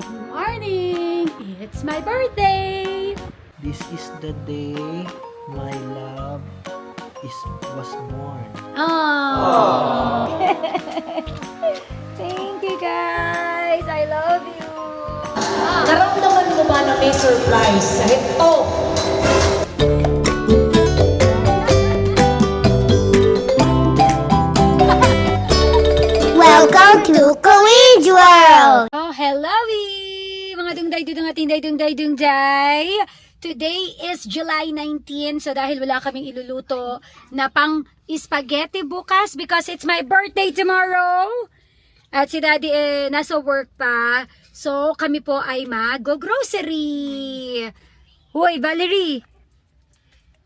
Good morning! It's my birthday! This is the day my love is was born. Oh. Thank you guys! I love you! Naramdaman mo ba na may surprise sa ito? Welcome to College World! Mga dungday dungday tinday dungday dungday. Today is July 19, so dahil wala kaming iluluto na pang spaghetti bukas because it's my birthday tomorrow. At si Daddy eh, nasa work pa. So, kami po ay mag-grocery. Hoy, Valerie!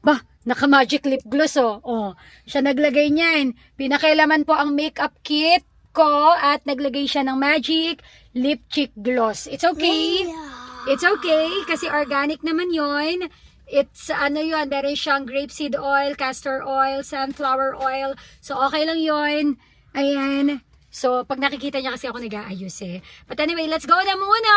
Bah, naka-magic lip gloss oh. oh. Siya naglagay niyan. Pinakailaman po ang makeup kit ko at naglagay siya ng magic lip cheek gloss. It's okay. It's okay kasi organic naman yon. It's ano yon, meron siyang grapeseed oil, castor oil, sunflower oil. So okay lang yon. Ayan. So pag nakikita niya kasi ako nag-aayos eh. But anyway, let's go na muna!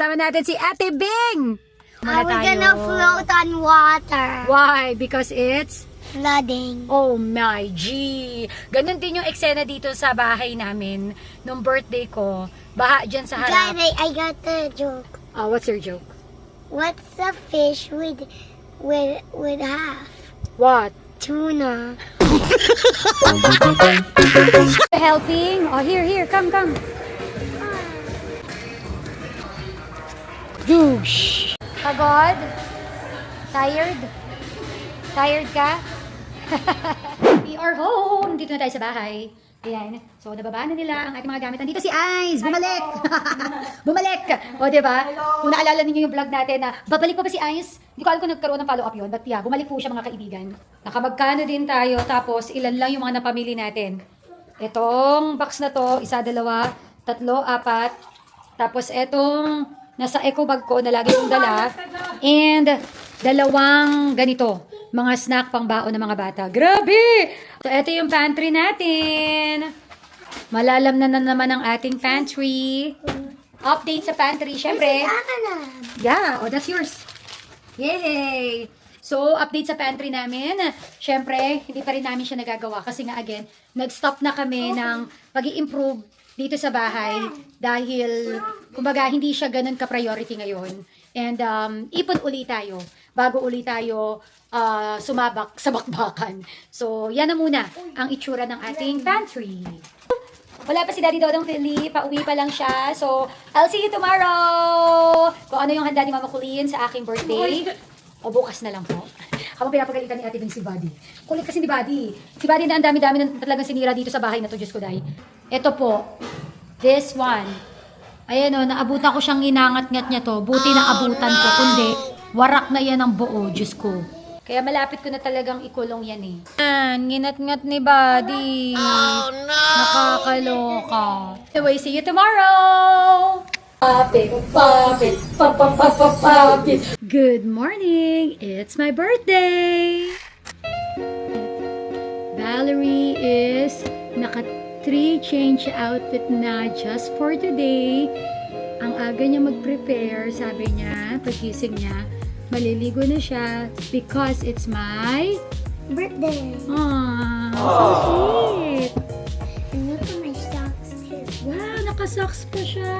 Sama natin si Ate Bing! Muna Are we gonna float on water? Why? Because it's Flooding. Oh my G! Ganon din yung eksena dito sa bahay namin nung birthday ko. Baha dyan sa harap. Daddy, I got the joke. Ah, what's your joke? What's the fish with with with half? What? Tuna. Helping? Oh, here, here. Come, come. Douche. Pagod? Tired? Tired ka? We are home! Dito na tayo sa bahay. Ayan. So, nababa na nila ang ating mga gamit. Nandito si Ice! Bumalik! Bumalik! O, diba? Kung naalala ninyo yung vlog natin na babalik pa ba si Ice? Hindi ko alam kung nagkaroon ng follow-up yun. But yeah, bumalik po siya mga kaibigan. Nakamagkano din tayo. Tapos, ilan lang yung mga napamili natin. Itong box na to, isa, dalawa, tatlo, apat. Tapos, etong nasa eco bag ko na lagi kong dala. And, dalawang ganito. Mga snack pang baon ng mga bata. Grabe! So, ito yung pantry natin. Malalam na, na naman ang ating pantry. Update sa pantry, syempre. Yeah, oh, that's yours. Yay! So, update sa pantry namin. Syempre, hindi pa rin namin siya nagagawa kasi nga again, nag-stop na kami ng pag improve dito sa bahay dahil, kumbaga, hindi siya ganun ka-priority ngayon. And um, ipon uli tayo bago uli tayo ah, sumabak sa bakbakan. So, yan na muna ang itsura ng ating pantry. Wala pa si Daddy Dodong Philly, pauwi pa lang siya. So, I'll see you tomorrow! Kung ano yung handa ni Mama Colleen sa aking birthday. O bukas na lang po. Habang pinapagalitan ni Ate Bing si Buddy. Kulit kasi ni Buddy. Si Buddy na ang dami-dami na talagang sinira dito sa bahay na to, Diyos ko dahil. Ito po. This one. Ayan o, naabutan ko siyang inangat-ngat niya to. Buti na abutan ko. Kundi, warak na yan ang buo, Diyos ko. Kaya malapit ko na talagang ikulong yan eh. Yan, nginat-ngat ni Buddy. Oh no! Nakakaloka. Anyway, see you tomorrow! Papit, papit, papapapapapit. Good morning! It's my birthday! Valerie is naka three change outfit na just for today. Ang aga niya mag-prepare, sabi niya, pagising niya, maliligo na siya because it's my Birthday. Aww, so sweet. And look at my socks too. Wow, naka-socks pa siya.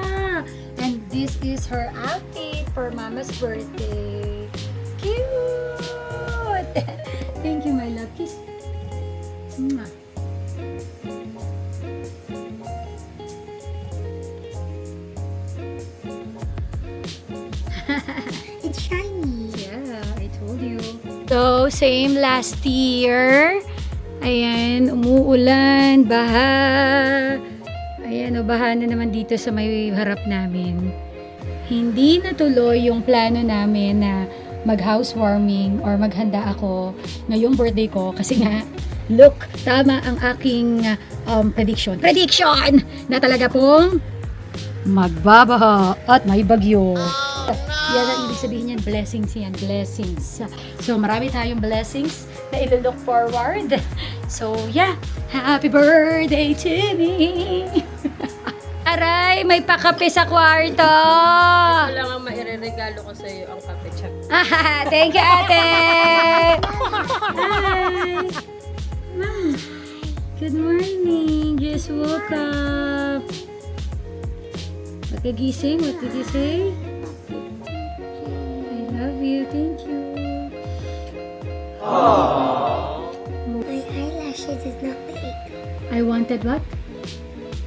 And this is her outfit for Mama's birthday. Cute! Thank you, my love. Kiss. Mwah. It's shiny. So, same last year. Ayan, umuulan, baha. Ayan, o, baha na naman dito sa may harap namin. Hindi natuloy yung plano namin na mag-housewarming or maghanda ako ngayong birthday ko kasi nga, look, tama ang aking um, prediction. Prediction! Na talaga pong magbabaha at may bagyo. Yan ang ibig sabihin yan, blessings yan, blessings. So, marami tayong blessings na ilo-look forward. So, yeah, happy birthday to me! Aray, may pakape sa kwarto. Wala nga maireregalo ko sa iyo ang kape. Ah, thank you, ate. Hi. Ma, Good morning. Just woke up. Pagkagising, what love you. Thank you. My eyelashes is not big. I wanted what?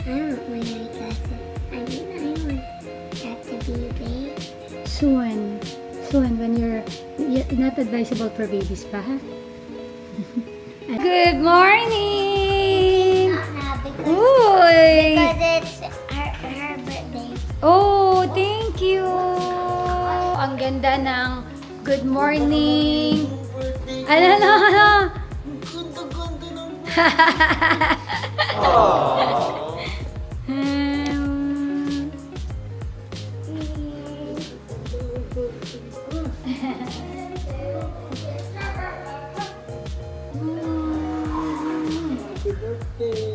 I don't want my eyeglasses. I mean, I want that to be big. Soon. Soon, when you're, y- not advisable for babies pa, ha? Good morning! Not now because, Uy! because it's her, her birthday. Oh, Ganda ng good morning! Ano, ano, ano? Hmm.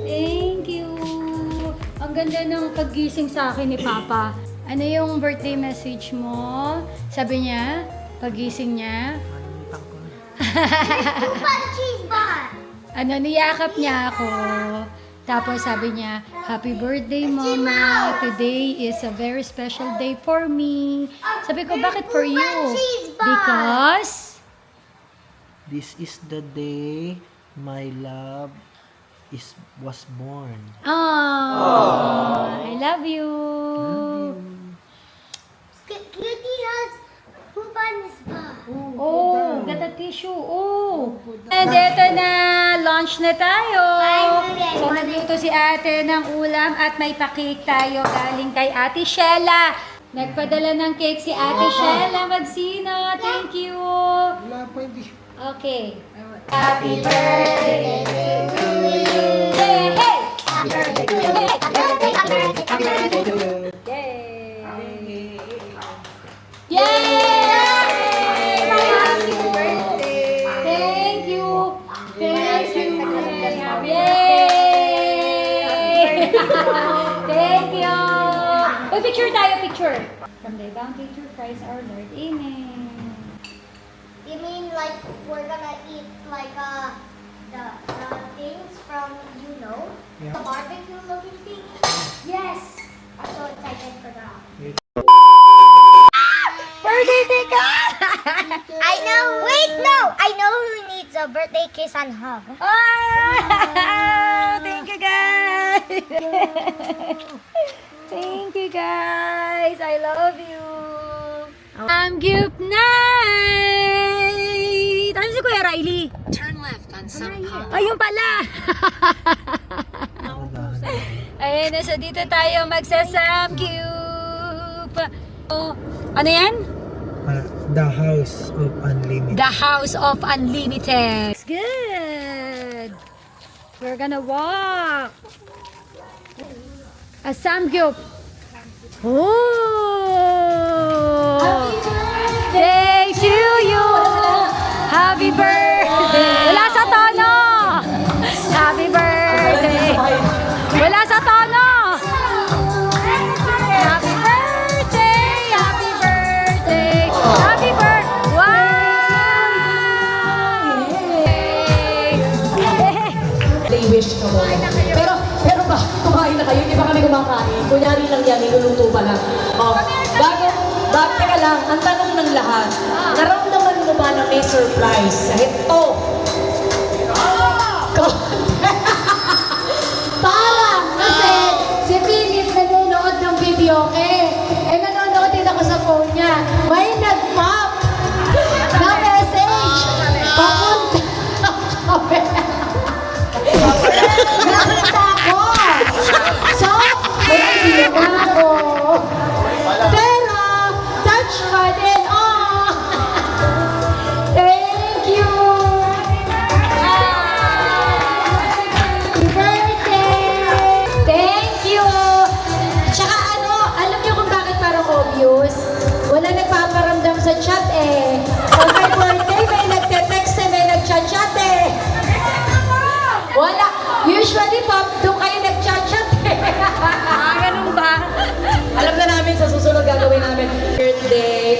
Thank you. Ang ganda ng paggising sa akin ni Papa. Ano yung birthday message mo? Sabi niya, pagising niya, Nakalimutan ko na. Cheese bar. ano, niyakap niya ako. Tapos sabi niya, Happy birthday, Mama. Today is a very special day for me. Sabi ko, bakit for you? Because, This is the day my love is was born. oh, I love you. Oh, got a tissue. Oh. And eto na, lunch na tayo. So, nagluto si ate ng ulam at may pa-cake tayo galing kay ate Shella. Nagpadala ng cake si ate Shella Magsino. Thank you. Wala pa hindi. Okay. Happy birthday to you. Hey, hey. Happy birthday to you. Bounty to Lord. Amen. You mean like we're gonna eat like uh the the things from you know Yeah. the barbecue looking thing? Yes. I'm so excited for that. Birthday ka! I know. Wait, no. I know who needs a birthday kiss and hug. Ah! Thank you, guys! Thank you, guys! I love you! I'm Gup Night! Ano si Kuya Riley? Turn left on Sampang. Ayun pala! Ayun na, so dito tayo magsa-Samgyup! Oh, ano yan? Ah, the House of Unlimited. The House of Unlimited. It's good. We're gonna walk. A Samgyup. Oh! Day to you. Happy birthday. Wala sa tono. Happy birthday. Wala sa tono. Happy birthday. Happy birthday. Happy birthday. Wish ka mo. Pero, pero ba, kumain na kayo, hindi ba kami kumakain? Kunyari lang yan, niluluto pa lang. Oh, lang, ang tanong ng lahat, naramdaman mo ba na may surprise? Ito. Parang kasi si Philip nanonood ng video eh. Eh nanonood din ako sa phone niya. May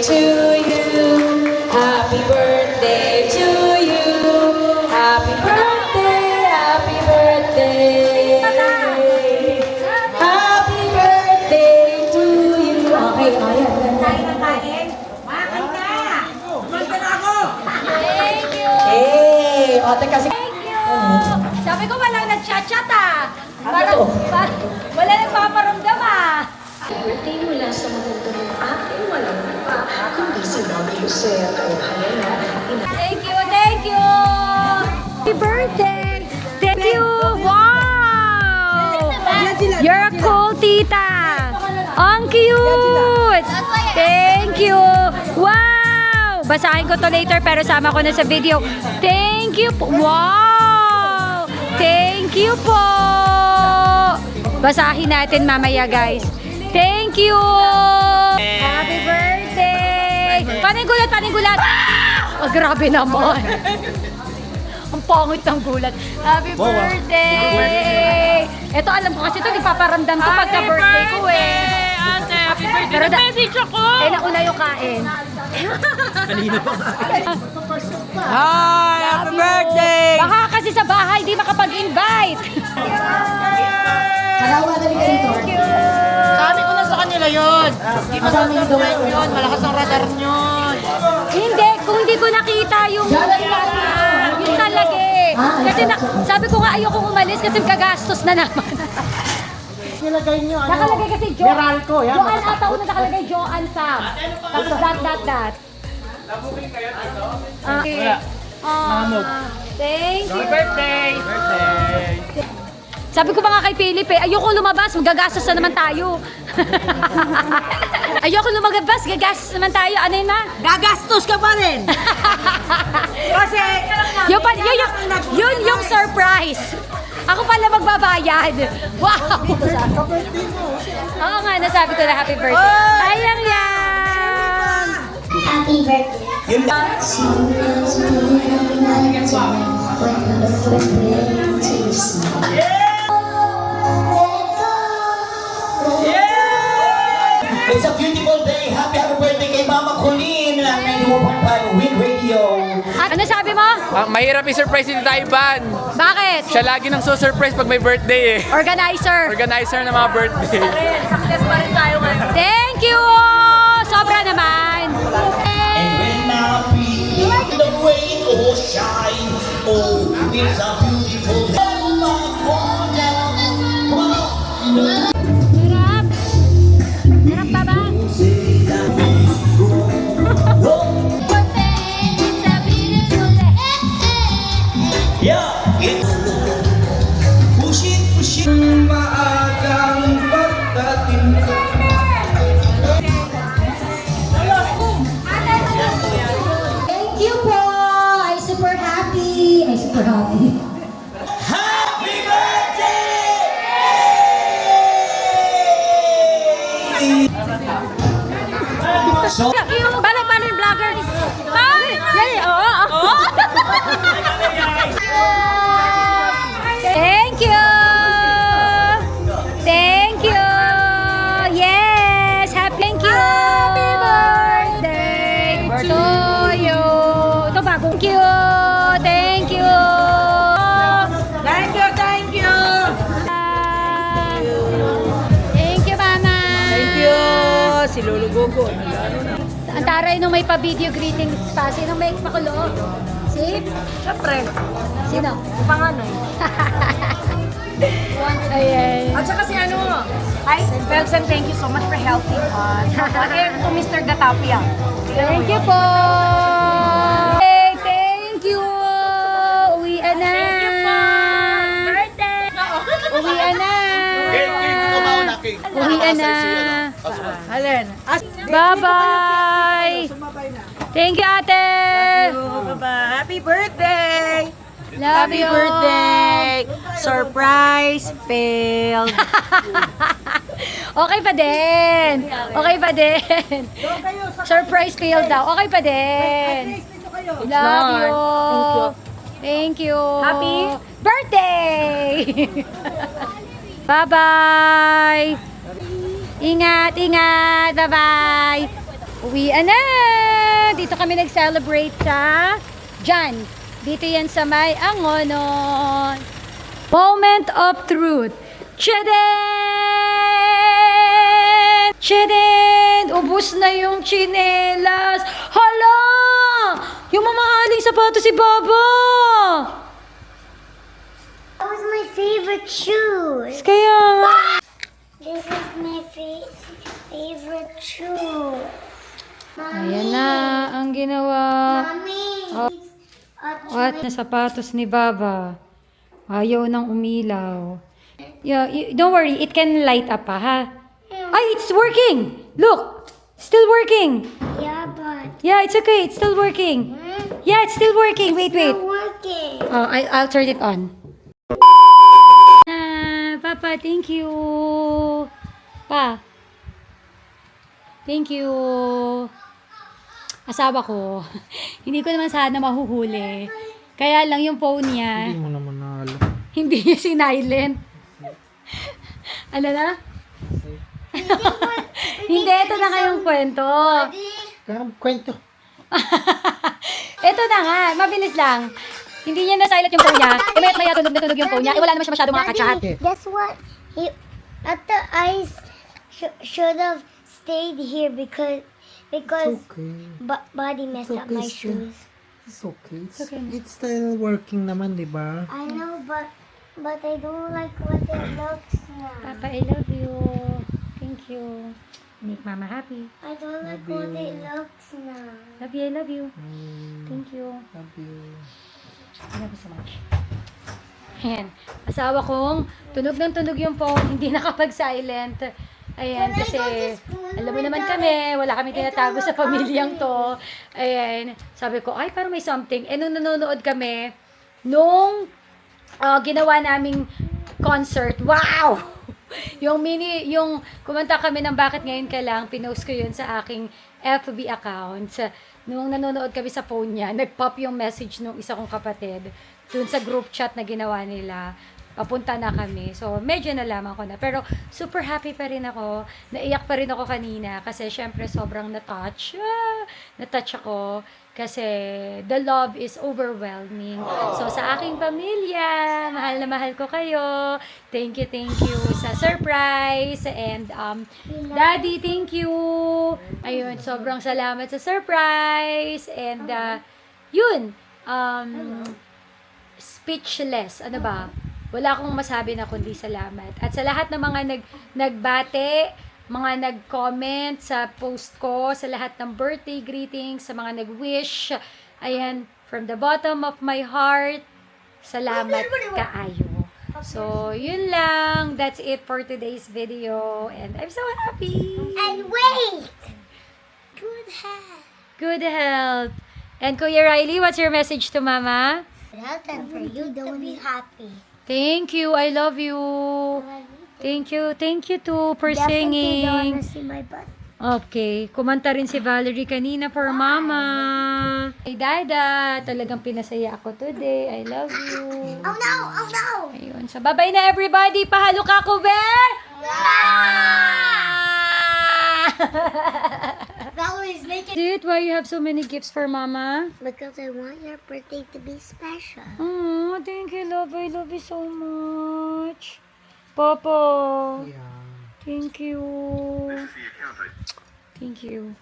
to you. Happy birthday to you. Happy birthday, happy birthday. Happy birthday to you. Okay, ayan. Hey, o, teka, sige. Thank you! Sabi ko walang nag-chat-chat ah. Ano Parang, parang, Thank you, thank you. Happy birthday. Thank you. Wow. You're a cool tita. Ang cute. Thank you. Wow. Basahin ko to later pero sama ko na sa video. Thank you. Wow. Thank you po. Basahin natin mamaya guys. Thank you. Happy birthday. Panigulat, panigulat. Oh, grabe naman. Ang pangit ng gulat. Happy birthday! Ito alam ko kasi ito nagpaparamdam ko pagka birthday ko eh. Ate, happy birthday. Pero da- Message ako! Eh, nauna yung kain. Kanina pa Hi! Happy birthday! Baka kasi sa bahay di makapag-invite. Harawa na kanila yun. Hindi mo sa yun. Malakas ang radar nyo. hindi, kung hindi ko nakita yung yung talaga eh. Kasi na, sabi ko nga ayokong umalis kasi kagastos na naman. Nilagay nyo ano? Nakalagay kasi Jo. Meralco, yan. Joan ata una nakalagay Joan Sam. Tapos dot dot dot. Okay. Mamog. Ah, thank you. birthday! Birthday! Sabi ko ba nga kay Philip eh, ayoko lumabas, gagastos na naman tayo. ayoko lumabas, gagastos naman tayo. Ano yun na? Gagastos ka pa rin. Kasi, Yun, pa, yun, yung, yun yung surprise. Ako pala magbabayad. Wow! Oo nga, nasabi ko na happy birthday. Ayang yan! Happy birthday. It's a beautiful day. Happy, happy birthday kay Mama Colleen ng 91.5 Win Radio. At ano sabi mo? Ah, mahirap i-surprise si Tita Ivan. Bakit? Siya lagi nang so-surprise pag may birthday eh. Organizer. Organizer ng mga birthday. Thank you! Sobra naman. And when I feel the rain oh shine, oh, it's a beautiful thank you! Thank you! thank you, thank you. Mama! Thank you. Si Lolo Gogo. Ang taray nung may pa-video greetings pa. Sino may pakulo? Si? Siyempre, Sino? si Panganay. Ayan. At saka si ano, Hi, Felsen, thank you so much for helping us. And to Mr. Gatapia. Thank you po! Uwian na! Alin? As Bye-bye! Thank you, ate! Happy birthday! Love Happy you! birthday! Surprise failed. okay pa din! Okay pa din! Surprise fail daw. Okay pa din! Love you! Thank you! Happy? birthday! Bye-bye! Ingat, ingat! Bye-bye! Uwian na! Dito kami nag-celebrate sa Jan. Dito yan sa may Angonon. Moment of truth. Chiden! Chiden! Ubus na yung chinelas! Hala! Yung mamahaling sapatos si Baba! Favorite shoes. Kaya nga. This is my fa- favorite shoe. Ayan na ang ginawa. Mommy. Oh. What? Na sapatos ni Baba. Ayaw nang umilaw. Yeah, don't worry. It can light up pa, ha? Ay, it's working! Look! Still working! Yeah, but Yeah, it's okay. It's still working. Yeah, it's still working. Wait, wait. it's working. Oh, I, I'll turn it on. Papa, thank you. Pa. Thank you. Asawa ko. Hindi ko naman sana mahuhuli. Kaya lang yung phone niya, Hindi mo naman nalo. hindi niya sinilent. ano na? hindi, ito na kayong kwento. Kwento. ito na nga, mabilis lang. Hindi niya na-silent yung phone niya. Eh, maya't maya tunog na tunog yung phone niya. Eh, wala naman siya masyadong makaka-chat. Guess what? He, at the ice sh- should have stayed here because because Okay. body messed up my okay, sure. shoes. It's okay. It's, it's still working naman, di ba? I know, but but I don't like what it looks like. Papa, I love you. Thank you. Make mama happy. I don't like Love what it looks now. Love you, I love you. Mm, Thank you. love you. Love you so much. Ayan. Asawa kong tunog ng tunog yung phone, hindi nakapag-silent. Ayan, kasi alam mo naman kami, wala kami tinatago sa pamilyang to. Ayan, sabi ko, ay parang may something. Eh, nung nanonood kami, nung ah, ginawa naming concert, wow! yung mini, yung kumanta kami ng Bakit Ngayon Ka Lang, pinost ko yun sa aking FB account. Nung nanonood kami sa phone niya, nag-pop yung message nung isa kong kapatid dun sa group chat na ginawa nila. Papunta na kami. So, medyo nalaman ko na. Pero, super happy pa rin ako. Naiyak pa rin ako kanina kasi syempre sobrang na-touch. Ah, na-touch ako kasi the love is overwhelming. So, sa aking pamilya, mahal na mahal ko kayo. Thank you, thank you sa surprise. And, um, Daddy, thank you. Ayun, sobrang salamat sa surprise. And, uh, yun, um, speechless. Ano ba? Wala akong masabi na kundi salamat. At sa lahat ng mga nag, nagbate, mga nag-comment sa post ko, sa lahat ng birthday greetings, sa mga nag-wish, ayan, from the bottom of my heart, salamat kaayo. So, yun lang. That's it for today's video. And I'm so happy. And wait! Good health. Good health. And Kuya Riley, what's your message to Mama? Health and for you to be happy. Thank you. I love you. Thank you. Thank you too for Definitely don't singing. wanna see my butt. Okay. Kumanta rin si Valerie kanina for mama. Hey, Dada. Talagang pinasaya ako today. I love you. Oh no! Oh no! Ayun. So, bye-bye na everybody. Pahalo ka ko, bear! Valerie's making Dude, why you have so many gifts for mama? because I want your birthday to be special. Oh, thank you, love. I love you so much. Papa. Yeah. Thank you. Thank you.